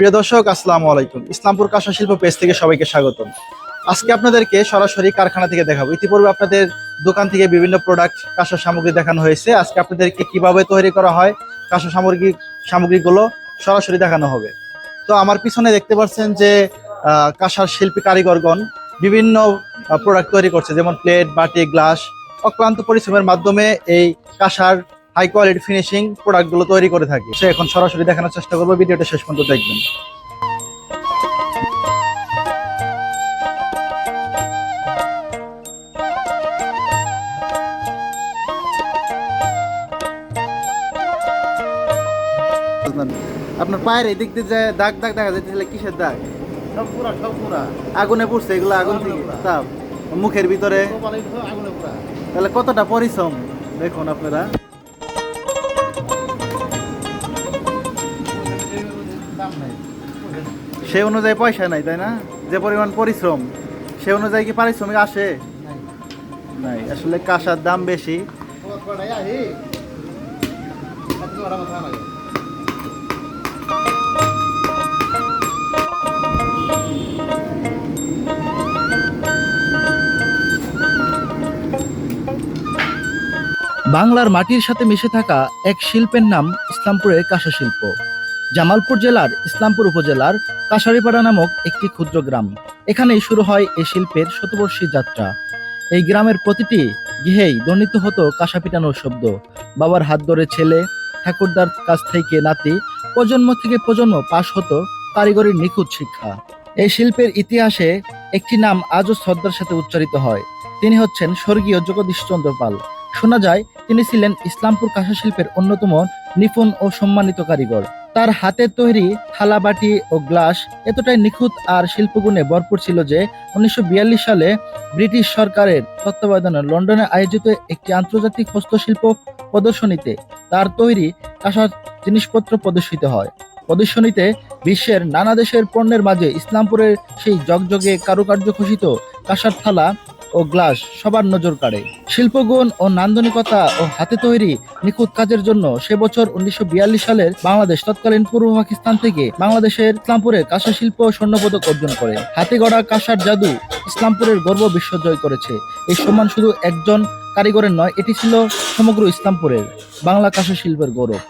প্রিয় দর্শক, আসসালামু আলাইকুম। ইসলামপুর কাঁসা শিল্প পেজ থেকে সবাইকে স্বাগতম। আজকে আপনাদেরকে সরাসরি কারখানা থেকে দেখাবো। ইতিপূর্বে আপনাদের দোকান থেকে বিভিন্ন প্রোডাক্ট কাঁসা সামগ্রী দেখানো হয়েছে। আজকে আপনাদেরকে কীভাবে তৈরি করা হয়, কাঁসা সামগ্রী, সামগ্রীগুলো সরাসরি দেখানো হবে। তো আমার পিছনে দেখতে পাচ্ছেন যে কাঁসার শিল্পী কারিগরগণ বিভিন্ন প্রোডাক্ট তৈরি করছে। যেমন প্লেট বাটি গ্লাস অক্লান্ত পরিশ্রমের মাধ্যমে এই কাঁসার হাই কোয়ালিটি ফিনিশিং প্রোডাক্টগুলো তৈরি করে থাকে। সে এখন সরাসরি দেখানোর চেষ্টা করব ভিডিওটা শেষ পর্যন্ত দেখবেন। আপনার পায়ের এদিক দিয়ে যে দাগ দাগ দেখা যাচ্ছে কিসের দাগ? সব পুরা সব পুরা। আগুনে পড়ছে এগুলো আগুন থেকে। তাপ মুখের ভিতরে আগুনে পুরা। তাহলে কতটা পরিশ্রম? দেখুন আপনারা। সে অনুযায়ী পয়সা নাই, তাই না? যে পরিমাণ পরিশ্রম, সে অনুযায়ী কি পারিশ্রমিক আসে? নাই, আসলে কাঁসার দাম বেশি। বাংলার মাটির সাথে মিশে থাকা এক শিল্পের নাম ইসলামপুরের কাঁসা শিল্প। জামালপুর জেলার ইসলামপুর উপজেলার কাশারিপাড়া নামক একটি ক্ষুদ্র গ্রাম। এখানেই শুরু হয় এই শিল্পের শতবর্ষী যাত্রা। এই গ্রামের প্রতিটি গৃহেই দণ্ডিত হতো কাঁসা পিটানোর শব্দ। বাবার হাত ধরে ছেলে, ঠাকুরদার কাছ থেকে নাতি, প্রজন্ম থেকে প্রজন্ম পাশ হতো কারিগরির নিখুঁত শিক্ষা। এই শিল্পের ইতিহাসে একটি নাম আজও শ্রদ্ধার সাথে উচ্চারিত হয়। তিনি হচ্ছেন স্বর্গীয় জগদীশচন্দ্র পাল। শোনা যায়, তিনি ছিলেন ইসলামপুর কাঁসা শিল্পের অন্যতম নিপুণ ও সম্মানিত কারিগর। তার হাতের তৈরি থালা বাটি ও গ্লাস এতটাই নিখুঁত আর শিল্পগুণে ভরপুর ছিল যে উনিশশো সালে ব্রিটিশ সরকারের তত্ত্বাবধানে লন্ডনে আয়োজিত একটি আন্তর্জাতিক হস্তশিল্প প্রদর্শনীতে তার তৈরি কাঁসার জিনিসপত্র প্রদর্শিত হয়। প্রদর্শনীতে বিশ্বের নানা দেশের পণ্যের মাঝে ইসলামপুরের সেই জগজগে কারুকার্য খচিত কাঁসার থালা ও গ্লাস সবার নজর কাড়ে। শিল্পগুণ ও নান্দনিকতা ও হাতে তৈরি নিখুঁত কাজের জন্য সে বছর উনিশশো সালের বাংলাদেশ তৎকালীন পূর্ব পাকিস্তান থেকে বাংলাদেশের ইসলামপুরে কাঁসা শিল্প স্বর্ণপদক অর্জন করে। হাতে গড়া কাঁসার জাদু ইসলামপুরের গর্ব বিশ্বজয় করেছে। এই সম্মান শুধু একজন কারিগরের নয়, এটি ছিল সমগ্র ইসলামপুরের বাংলা কাঁসা শিল্পের গৌরব।